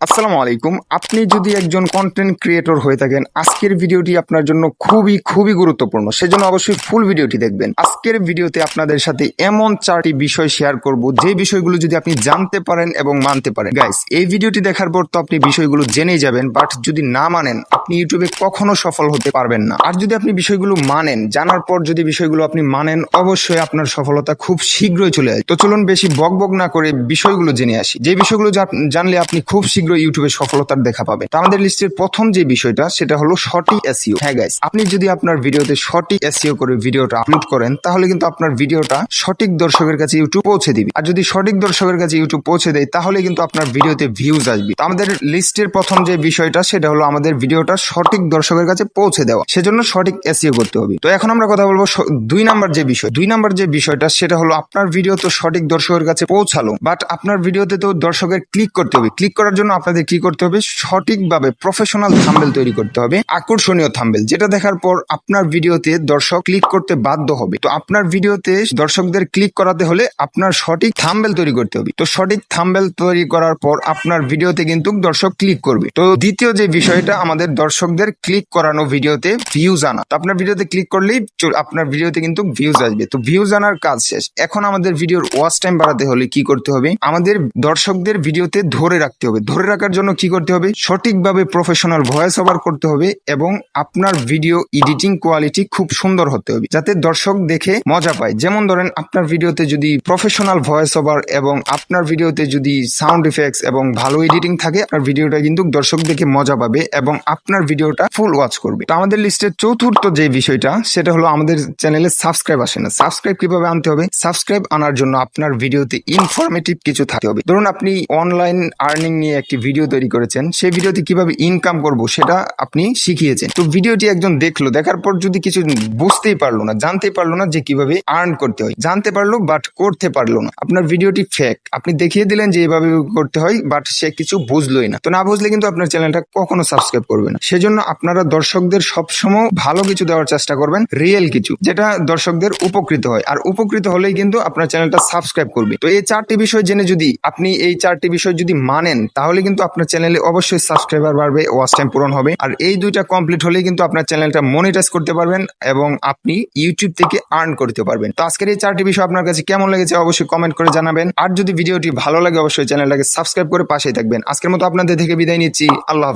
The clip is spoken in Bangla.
আসসালামু আলাইকুম। আপনি যদি একজন কন্টেন্ট ক্রিয়েটর হয়ে থাকেন, আজকের ভিডিওটি আপনার জন্য খুবই খুবই গুরুত্বপূর্ণ। সেজন্য অবশ্যই ফুল ভিডিওটি দেখবেন। আজকের ভিডিওতে আপনাদের সাথে এমন চারটি বিষয় শেয়ার করব, যে বিষয়গুলো যদি আপনি জানতে পারেন এবং মানতে পারেন। গাইস এই ভিডিওটি দেখার পর তো আপনি বিষয়গুলো জেনেই যাবেন বাট যদি না মানেন আপনি ইউটিউবে কখনো সফল হতে পারবেন না। আর যদি আপনি বিষয়গুলো মানেন, জানার পর যদি বিষয়গুলো আপনি মানেন, অবশ্যই আপনার সফলতা খুব শীঘ্রই চলে আসবে। তো চলুন বেশি বক বক না করে বিষয়গুলো জেনে আসি। যে বিষয়গুলো জানলে আপনি খুব শীঘ্র ইউটিউবে সফলতার দেখা পাবেন। আমাদের লিস্টের প্রথম যে বিষয়টা, সেটা হলো সঠিক এসিও হ্যাঁ গাইস আপনি যদি আপনার ভিডিওতে সঠিক এসিও করে ভিডিওটা আপলোড করেন, তাহলে কিন্তু আপনার ভিডিওটা সঠিক দর্শকের কাছে ইউটিউব পৌঁছে দিবে। আর যদি সঠিক দর্শকের কাছে ইউটিউব পৌঁছে দেয়, তাহলে কিন্তু আপনার ভিডিওতে ভিউজ আসবে। আমাদের লিস্টের প্রথম যে বিষয়টা, সেটা হলো আমাদের ভিডিওটা সঠিক দর্শকের কাছে পৌঁছে দেওয়া। সেজন্য সঠিক এসইও করতে হবে। তো এখন আমরা কথা বলব দুই নাম্বার যে বিষয়। দুই নাম্বার যে বিষয়টা, সেটা হলো আপনার ভিডিও তো সঠিক দর্শকের কাছে পৌঁছালো বাট আপনার ভিডিওতে তো দর্শকের ক্লিক করতে হবে। ক্লিক করার জন্য আপনাদের কি করতে হবে? সঠিকভাবে প্রফেশনাল থাম্বেল তৈরি করতে হবে, আকর্ষণীয় থাম্বেল যেটা দেখার পর আপনার ভিডিওতে দর্শক ক্লিক করতে বাধ্য হবে। তো আপনার ভিডিওতে দর্শকদের ক্লিক করাতে হলে আপনার সঠিক থাম্বেল তৈরি করতে হবে। তো সঠিক থাম্বেল তৈরি করার পর আপনার ভিডিওতে কিন্তু দর্শক ক্লিক করবে। তো দ্বিতীয় যে বিষয়টা, আমাদের দর্শকদের ক্লিক করানো ভিডিওতে ভিউজ আনা। তো আপনার ভিডিওতে ক্লিক করলেই আপনার ভিডিওতে কিন্তু ভিউজ আসবে। তো ভিউজ আনার কাজ শেষ। এখন আমাদের ভিডিওর ওয়াচ টাইম বাড়াতে হলে কি করতে হবে? আমাদের দর্শকদের ভিডিওতে ধরে রাখতে হবে। ধরে রাখার জন্য কি করতে হবে? সঠিকভাবে প্রফেশনাল ভয়েস ওভার করতে হবে এবং আপনার ভিডিও এডিটিং কোয়ালিটি খুব সুন্দর হতে হবে। যাতে দর্শক দেখে মজা পায়। যেমন ধরেন, আপনার ভিডিওতে যদি প্রফেশনাল ভয়েস ওভার এবং আপনার ভিডিওতে যদি সাউন্ড ইফেক্টস এবং ভালো এডিটিং থাকে, আপনার ভিডিওটা কিন্তু দর্শক দেখে মজা পাবে এবং আপনার ভিডিওটা ফুল ওয়াচ করবে। তো আমাদের লিস্টের চতুর্থ যে বিষয়টা, সেটা হলো আমাদের চ্যানেলে সাবস্ক্রাইব আসে না। সাবস্ক্রাইব কীভাবে আনতে হবে? সাবস্ক্রাইব আনার জন্য আপনার ভিডিওতে ইনফরমেটিভ কিছু থাকতে হবে। ধরুন আপনি অনলাইন আর্নিং নিয়ে একটি ভিডিও তৈরি করেছেন, সেই ভিডিওতে কীভাবে ইনকাম করব সেটা আপনি শিখিয়েছেন। তো ভিডিওটি একজন দেখল, দেখার পর যদি কিছু বুঝতেই পারল না জানতেই পারল না যে কীভাবে আর্ন করতে হয়। জানতে পারল বাট করতে পারল না। আপনার ভিডিওটি ফেক আপনি দেখিয়ে দিলেন যে এভাবে করতে হয় বাট সে কিছু বুঝলোই না। তো না বুঝলে কিন্তু আপনার চ্যানেলটা কখনো সাবস্ক্রাইব করবে না। সেজন্য আপনারা দর্শকদের সবসময় ভালো কিছু দেওয়ার চেষ্টা করবেন রিয়েল কিছু, যেটা দর্শকদের উপকৃত হয়। আর উপকৃত হলেই কিন্তু আপনার চ্যানেলটা সাবস্ক্রাইব করবে। তো এই চারটি বিষয় জেনে যদি আপনি এই চারটি বিষয় যদি মানেন, তাহলে কিন্তু আপনার চ্যানেলে অবশ্যই সাবস্ক্রাইবার বাড়বে ওয়াচ টাইম পূরণ হবে। আর এই দুইটা কমপ্লিট হলেই কিন্তু আপনার চ্যানেলটা মনিটাইজ করতে পারবেন এবং আপনি ইউটিউব থেকে আর্ন করতে পারবেন। তো আজকের এই চারটি বিষয় আপনার কাছে কেমন লেগেছে অবশ্যই কমেন্ট করে জানাবেন। আর যদি ভিডিওটি ভালো লাগে, অবশ্যই চ্যানেলটাকে সাবস্ক্রাইব করে পাশেই থাকবেন। আজকের মতো আপনাদের থেকে বিদায় নিচ্ছি। আল্লাহ হাফেজ।